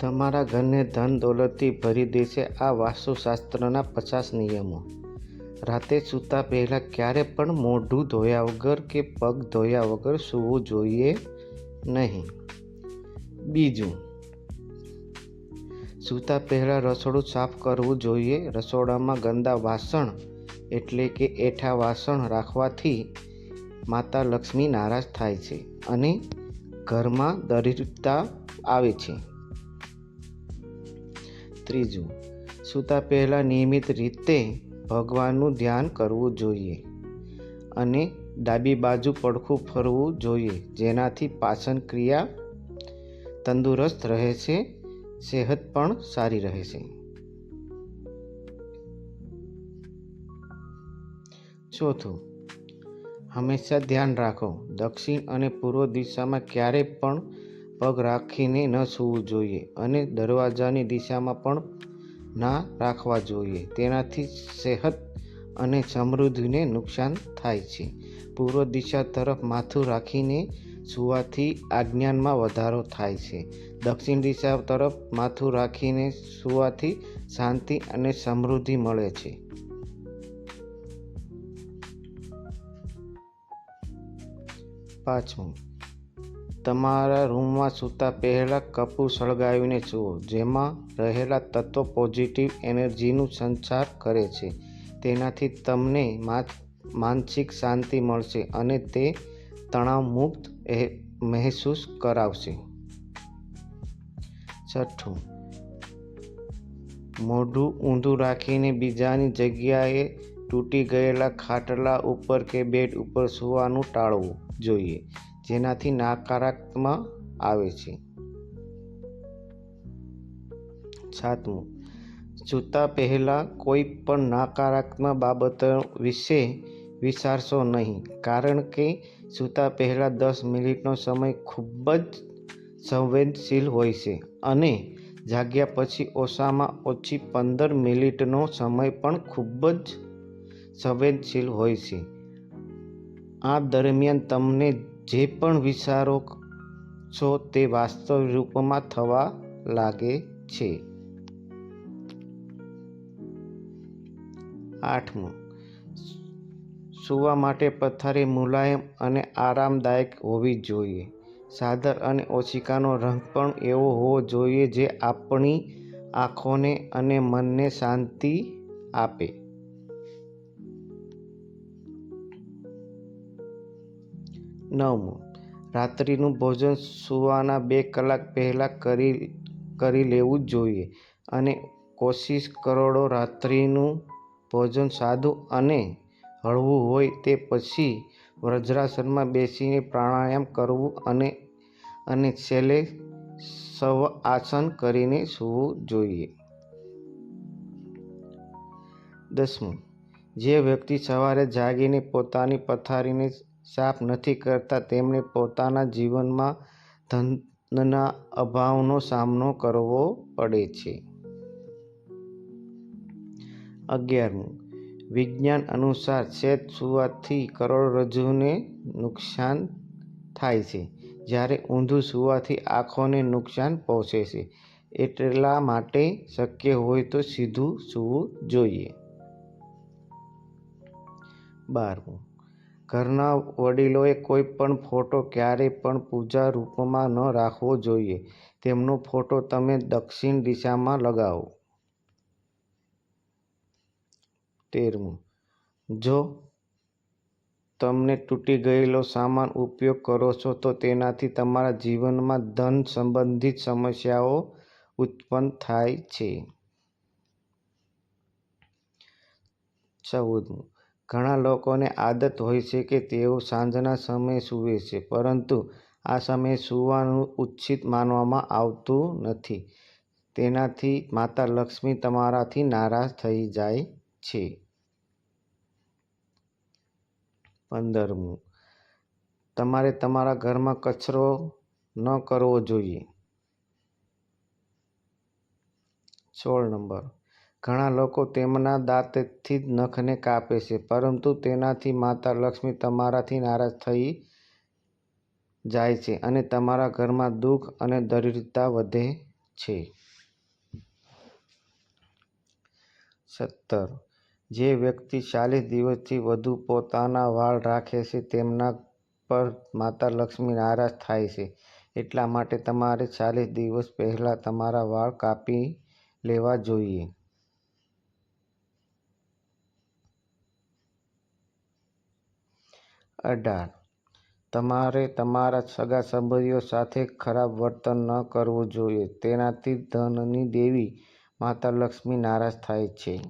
તમારા ઘરને ધન દોલતથી ભરી દેશે આ વાસ્તુશાસ્ત્રના પચાસ નિયમો. રાતે સૂતા પહેલાં ક્યારે પણ મોઢું ધોયા વગર કે પગ ધોયા વગર સૂવું જોઈએ નહીં. બીજું, સૂતા પહેલાં રસોડું સાફ કરવું જોઈએ. રસોડામાં ગંદા વાસણ એટલે કે એઠા વાસણ રાખવાથી માતા લક્ષ્મી નારાજ થાય છે અને ઘરમાં દરિદ્રતા આવે છે. ત્રીજું, સૂતા પહેલાં નિયમિત રીતે ભગવાનનું ધ્યાન કરવું જોઈએ અને ડાબી બાજુ પડખું ફરવું જોઈએ, જેનાથી પાચન ક્રિયા તંદુરસ્ત રહે છે, સેહત પણ સારી રહે છે. ચોથું, હંમેશા ધ્યાન રાખો, દક્ષિણ અને પૂર્વ દિશામાં ક્યારેય પણ પગ રાખીને ન સૂવું જોઈએ અને દરવાજાની દિશામાં પણ ના રાખવા જોઈએ. તેનાથી સેહત અને સમૃદ્ધિને નુકસાન થાય છે. પૂર્વ દિશા તરફ માથું રાખીને સૂવાથી આજ્ઞાનમાં વધારો થાય છે. દક્ષિણ દિશા તરફ માથું રાખીને સૂવાથી શાંતિ અને સમૃદ્ધિ મળે છે. પાંચમું તમારા રૂમમાં સૂતા પહેલાં કપૂર સળગાવીને જુઓ, જેમાં રહેલા તત્વો પોઝિટિવ એનર્જીનું સંચાર કરે છે. તેનાથી તમને માનસિક શાંતિ મળશે અને તે તણાવમુક્ત મહેસૂસ કરાવશે. છઠ્ઠું, મોઢું ઊંધું રાખીને બીજાની જગ્યાએ તૂટી ગયેલા ખાટલા ઉપર કે બેડ ઉપર સૂવાનું ટાળવું જોઈએ. જેનાથી નકારાત્મક આવે છે. સાતમું સૂતા પહેલાં કોઈ પણ નકારાત્મક બાબતો વિશે વિચારશો નહીં, કારણ કે સૂતા પહેલાં દસ મિનિટનો સમય ખૂબ જ સંવેદનશીલ હોય છે અને જાગ્યા પછી ઓછામાં ઓછી પંદર મિનિટનો સમય પણ ખૂબ જ સંવેદનશીલ હોય છે. આ દરમિયાન તમને જે પણ વિચારો છો તે વાસ્તવિક રૂપમાં થવા લાગે છે. આઠમું. સૂવા માટે પથારી મુલાયમ અને આરામદાયક હોવી જોઈએ. સાદર અને ઓશિકાનો રંગ પણ એવો હોવો જોઈએ જે આપણી આંખોને અને મનને શાંતિ આપે. નવમું રાત્રિનું ભોજન સૂવાના બે કલાક પહેલાં કરી કરી લેવું જોઈએ અને કોશિશ કરોડો રાત્રિનું ભોજન સાદું અને હળવું હોય તે પછી વજ્રાસનમાં બેસીને પ્રાણાયામ કરવું અને અને છેલ્લે સવ આસન કરીને સૂવું જોઈએ. દસમું, જે વ્યક્તિ સવારે જાગીને પોતાની પથારીને સાફ નથી કરતા, તેમણે પોતાના જીવનમાં ધનના અભાવનો સામનો કરવો પડે છે. અગિયારમું, વિજ્ઞાન અનુસાર શેત સૂવાથી કરોડરજ્જુને નુકસાન થાય છે, જ્યારે ઊંધું સૂવાથી આંખોને નુકસાન પહોંચે છે. એટલા માટે શક્ય હોય તો સીધું સૂવું જોઈએ. બારમું ઘરના વડીલોએ કોઈ પણ ફોટો ક્યારેય પણ પૂજા રૂપમાં ન રાખવો જોઈએ. તેમનો ફોટો તમે દક્ષિણ દિશામાં લગાવો. તેરમું. જો તમને તૂટી ગયેલો સામાન ઉપયોગ કરો છો, તો તેનાથી તમારા જીવનમાં ધન સંબંધિત સમસ્યાઓ ઉત્પન્ન થાય છે. ચૌદમું. ઘણા લોકોને આદત હોય છે કે તેઓ સાંજના સમયે સૂવે છે, પરંતુ આ સમયે સૂવાનું ઉચિત માનવામાં આવતું નથી. તેનાથી માતા લક્ષ્મી તમારાથી નારાજ થઈ જાય છે. પંદરમું. તમારે તમારા ઘરમાં કચરો ન કરવો જોઈએ. સોળ નંબર. ઘણા લોકો તેમના દાંતથી જ નખને કાપે છે, પરંતુ તેનાથી માતા લક્ષ્મી તમારાથી નારાજ થઈ જાય છે અને તમારા ઘરમાં દુઃખ અને દરિદ્રતા વધે છે. સત્તર. જે વ્યક્તિ ચાલીસ દિવસથી વધુ પોતાના વાળ રાખે છે, તેમના પર માતા લક્ષ્મી નારાજ થાય છે. એટલા માટે તમારે ચાલીસ દિવસ પહેલાં તમારા વાળ કાપી લેવા જોઈએ. અઢાર. તમારે તમારા સગા સંબંધીઓ સાથે ખરાબ વર્તન ન કરવું જોઈએ. તેનાથી ધનની દેવી માતા લક્ષ્મી નારાજ થાય છે.